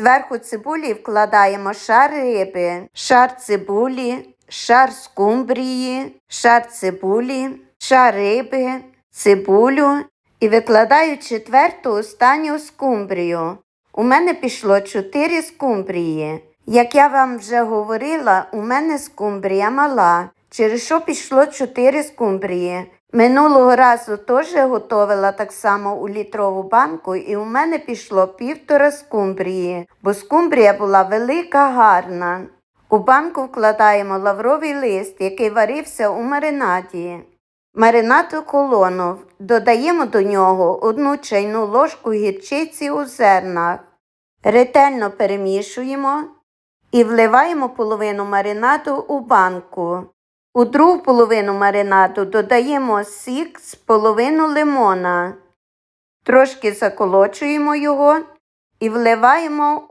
Зверху цибулі вкладаємо шар риби, шар цибулі, шар скумбрії, шар цибулі, шар риби, цибулю і викладаю четверту останню скумбрію. У мене пішло 4 скумбрії. Як я вам вже говорила, у мене скумбрія мала, через що пішло 4 скумбрії. Минулого разу теж готувала так само у літрову банку, і у мене пішло півтора скумбрії, бо скумбрія була велика, гарна. У банку вкладаємо лавровий лист, який варився у маринаді. Маринад охолонув. Додаємо до нього одну чайну ложку гірчиці у зернах. Ретельно перемішуємо і вливаємо половину маринаду у банку. У другу половину маринаду додаємо сік з половину лимона. Трошки заколочуємо його і вливаємо